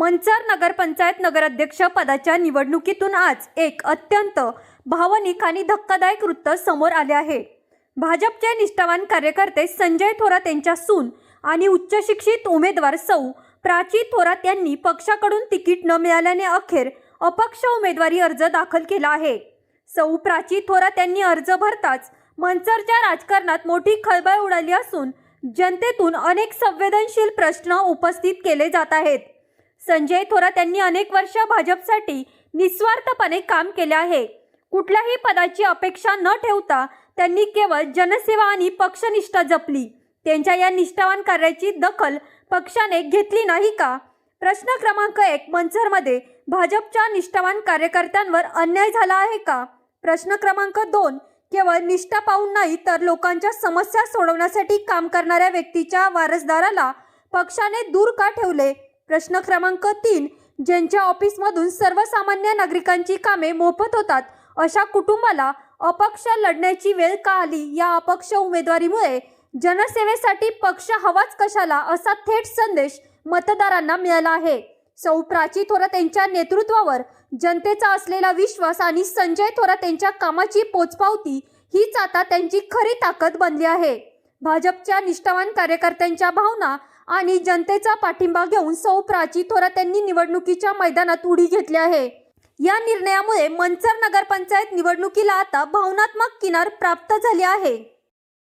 मंचर नगरपंचायत नगराध्यक्ष पदाच्या निवडणुकीतून आज एक अत्यंत भावनिक आणि धक्कादायक वृत्त समोर आले आहे. भाजपचे निष्ठावान कार्यकर्ते संजय थोरात यांच्या सून आणि उच्चशिक्षित उमेदवार सौ प्राची थोरात यांनी पक्षाकडून तिकीट न मिळाल्याने अखेर अपक्ष उमेदवारी अर्ज दाखल केला आहे. सौ प्राची थोरात यांनी अर्ज भरताच मनसरच्या राजकारणात मोठी खळबळ उडाली असून जनतेतून अनेक संवेदनशील प्रश्न उपस्थित केले जात आहेत. संजय थोरात यांनी अनेक वर्ष भाजपसाठी निस्वार्थपणे काम केले आहे. कुठल्याही पदाची अपेक्षा न ठेवता त्यांनी केवळ जनसेवा आणि पक्षनिष्ठा जपली. त्यांच्या या निष्ठावान कार्याची दखल पक्षाने घेतली नाही का? प्रश्न क्रमांक एक मनसरमध्ये भाजपच्या निष्ठावान कार्यकर्त्यांवर अन्याय झाला आहे का? प्रश्न क्रमांक दोन केवळ निष्ठा पाहून नाही तर लोकांच्या समस्या सोडवण्यासाठी काम करणाऱ्या व्यक्तीच्या वारसदाराला पक्षाने दूर का ठेवले? प्रश्न क्रमांक तीन ज्यांच्या ऑफिसमधून सर्वसामान्य नागरिकांची कामे मोफत होतात अशा कुटुंबाला अपक्ष लढण्याची वेळ का आली? या अपक्ष उमेदवारीमुळे जनसेवेसाठी पक्ष हवाच कशाला असा थेट संदेश मतदारांना मिळाला आहे. सौ. प्राची थोरात यांच्या नेतृत्वावर जनतेचा असलेला विश्वास आणि संजय थोरात यांच्या कामाची पोचपावती हीच आता त्यांची खरी ताकद बनली आहे. भाजपच्या निष्ठावान कार्यकर्त्यांच्या भावना आणि जनतेचा पाठिंबा घेऊन सौ प्राची थोरात यांनी निवडणुकीच्या मैदानात उडी घेतली आहे. या निर्णयामुळे मंचर नगरपंचायत निवडणुकीला आता भावनात्मक किनार प्राप्त झाली आहे.